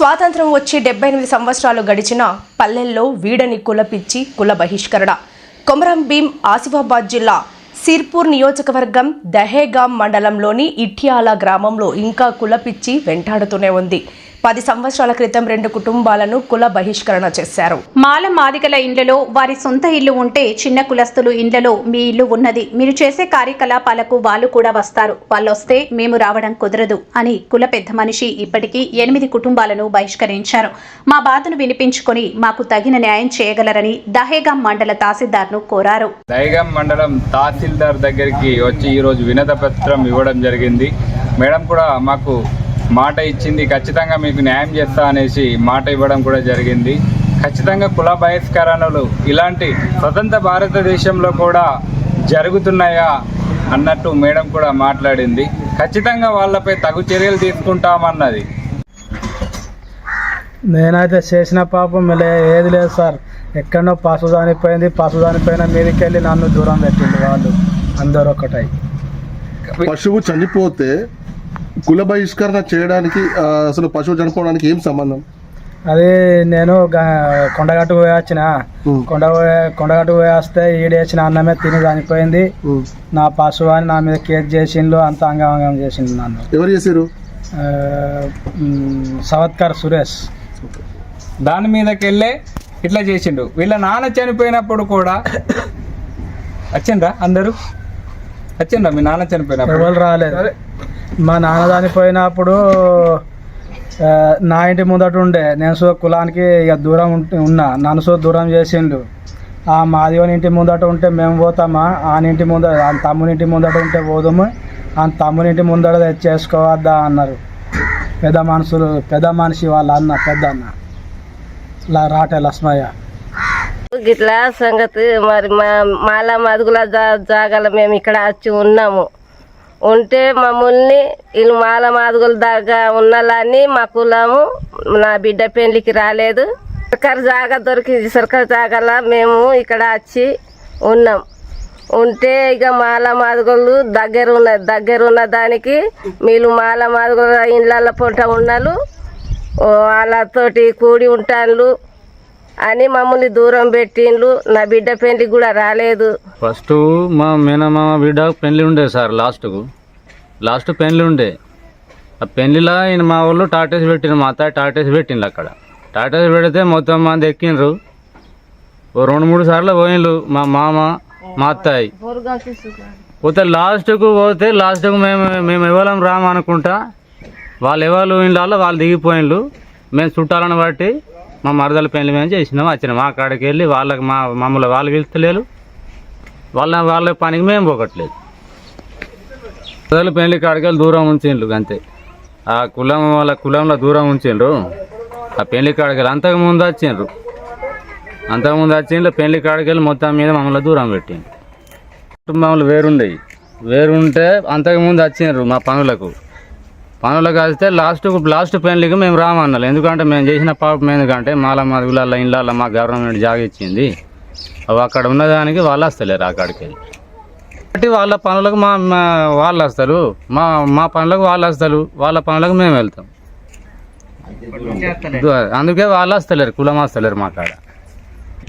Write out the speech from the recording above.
స్వాతంత్రం వచ్చి డెబ్బై ఎనిమిది సంవత్సరాలు గడిచిన పల్లెల్లో వీడని కుల పిచ్చి కుల బహిష్కరణ. కొమరం భీం ఆసిఫాబాద్ జిల్లా సిర్పూర్ నియోజకవర్గం దహేగాం మండలంలోని ఇట్యాల గ్రామంలో ఇంకా కుల పిచ్చి వెంటాడుతూనే ఉంది. పది సంవత్సరాల క్రితం రెండు కుటుంబాలను కుల బహిష్కరణ చేశారు. మాల మాదిగల ఇండ్లలో వారి సొంత ఇల్లు ఉంటే చిన్న కులస్తులు ఇండ్లలో మీ ఇల్లు ఉన్నది. మీరు చేసే కార్యకలాపాలకు వాళ్ళు కూడా వస్తారు. వాళ్ళు వస్తే మేము రావడం కుదరదు అని కుల పెద్ద మనిషి ఇప్పటికీ ఎనిమిది కుటుంబాలను బహిష్కరించారు. మా బాధను వినిపించుకొని మాకు తగిన న్యాయం చేయగలరని దహేగాం మండల తహసీల్దార్ను కోరారు. దైగం మండలం తహసీల్దార్ దగ్గరికి వచ్చి ఈరోజు వినత పత్రం ఇవ్వడం జరిగింది. మేడం కూడా మాకు మాట ఇచ్చింది ఖచ్చితంగా మీకు న్యాయం చేస్తా అనేసి మాట ఇవ్వడం కూడా జరిగింది. ఖచ్చితంగా కుల బహిష్కరణలు ఇలాంటి స్వతంత్ర భారతదేశంలో కూడా జరుగుతున్నాయా అన్నట్టు మేడం కూడా మాట్లాడింది. ఖచ్చితంగా వాళ్ళపై తగు చర్యలు తీసుకుంటామన్నది. నేనైతే చేసిన పాపం ఏది లేదు సార్. ఎక్కడో పసు చనిపోయింది పసు చనిపోయిన మీదకి వెళ్ళి నన్ను దూరం పెట్టింది వాళ్ళు. అందరూ ఒకటై. పశువు చనిపోతే కుల బహిష్కరణ చేయడానికి అసలు పశువు చనిపోవడానికి ఏం సంబంధం? అది నేను కొండగట్టు పోయి వచ్చిన. కొండ పోయి- కొండగట్టు పోయి వస్తే ఈడేసిన అన్నమే తిని చనిపోయింది. నా పశువు అని నా మీద కేసు చేసిండు అంత అంగమంగం చేసిండు నన్ను. ఎవరు మ్, సవత్కర్ సురేష్. దాని మీదకి వెళ్ళే ఇట్లా చేసిండు. వీళ్ళ నాన్న చనిపోయినప్పుడు కూడా వచ్చిండ్రా అందరూ? వచ్చిండ్రా మీ నాన్న చనిపోయినప్పుడు? ఎవరు రాలేదు. మా నాన్న చనిపోయినప్పుడు నా ఇంటి ముందట ఉండే. నేను సో కులానికి ఇక దూరం ఉన్నా. నన్ను సో దూరం చేసిండు. ఆ మాదివని ఇంటి ముందట ఉంటే మేము పోతామా? ఆనింటి ముందట ముందర ఆ తమ్ముని ఇంటి ముందట ఉంటే పోదాము. ఆ తమ్ముని ఇంటి ముందర తెచ్చేసుకోవద్దా అన్నారు. పెద్ద మనుషులు పెద్ద మనిషి వాళ్ళ అన్న పెద్ద అన్న రాటే లక్ష్మయ్య. గిట్లా సంగతి మరి మా మాల మదుగుల జా- జాగాల మేము ఇక్కడ వచ్చి ఉన్నాము. ఉంటే మమ్మల్ని వీళ్ళు మాల మాదుగుల దాకా ఉన్నలాన్ని మా కులము నా బిడ్డ పెళ్ళికి రాలేదు. సర్కారు జాగా దొరికింది సర్కారు జాగాల మేము ఇక్కడ వచ్చి ఉన్నాం. ఉంటే ఇక మాల మాదుగులు దగ్గర ఉన్న దగ్గర ఉన్న దానికి మీరు మాల మాదుగుల ఇండ్ల పొంట ఉన్నాళ్ళు వాళ్ళతోటి కూడి ఉంటాను అని మమ్మల్ని దూరం పెట్టిండ్లు. నా బిడ్డ పెళ్ళి కూడా రాలేదు. ఫస్ట్ మా మేనమామ బిడ్డ పెళ్ళి ఉండే సార్ లాస్ట్కు లాస్ట్ పెళ్ళి ఉండే. ఆ పెళ్ళిలో ఈయన మా వాళ్ళు టాటేసి పెట్టిన మా అత్త టాటేసి పెట్టిండ్రు అక్కడ. టాటేసి పెడితే మొత్తం మంది ఎక్కిండ్రు. ఓ రెండు మూడు సార్లు పోయిండ్రు మా మామ మా అత్తాయి పోతే లాస్ట్కు పోతే లాస్ట్కు మేము మేము ఇవ్వలేం రాము అనుకుంటా వాళ్ళు ఎవరు ఇండ్ల వాళ్ళు దిగిపోయిండ్రు మేము చుట్టాలను బట్టి మా మరదల పెళ్ళి మేము చేసినాం వచ్చినాం. మా కాడికి వెళ్ళి వాళ్ళకి మా మమ్మల్ని వాళ్ళు పిలుస్తలేరు. వాళ్ళ వాళ్ళ పనికి మేము పోకట్లేదు మరదల పెళ్ళి కాడికి వెళ్ళి దూరం ఉంచిండ్రు అంతే. ఆ కులం వాళ్ళ కులంలో దూరం ఉంచిండ్రు. ఆ పెళ్ళి కాడికి వెళ్ళి అంతకుముందు వచ్చిండ్రు. అంతకుముందు వచ్చిండ్రు పెళ్ళి కాడికి వెళ్ళి మొత్తం మీద మమ్మల్ని దూరం పెట్టిండ్రు. కుటుంబంలో వేరుండయి. వేరుంటే అంతకుముందు వచ్చిండ్రు మా పనులకు. పనులకు వస్తే లాస్ట్ లాస్ట్ పెళ్ళికి మేము రామన్నాం. ఎందుకంటే మేము చేసిన పాపం ఎందుకంటే మాల మదుగుల ఇండ్ల మా గవర్నమెంట్ జాగా ఇచ్చింది. అవి అక్కడ ఉన్నదానికి వాళ్ళు వస్తలేరు అక్కడికి వెళ్ళి. కాబట్టి వాళ్ళ పనులకు మా మా వాళ్ళు వస్తారు. మా మా పనులకు వాళ్ళు వస్తారు. వాళ్ళ పనులకు మేము వెళ్తాం. అందుకే వాళ్ళు వస్తలేరు కులం వస్తలేరు మా కాడ.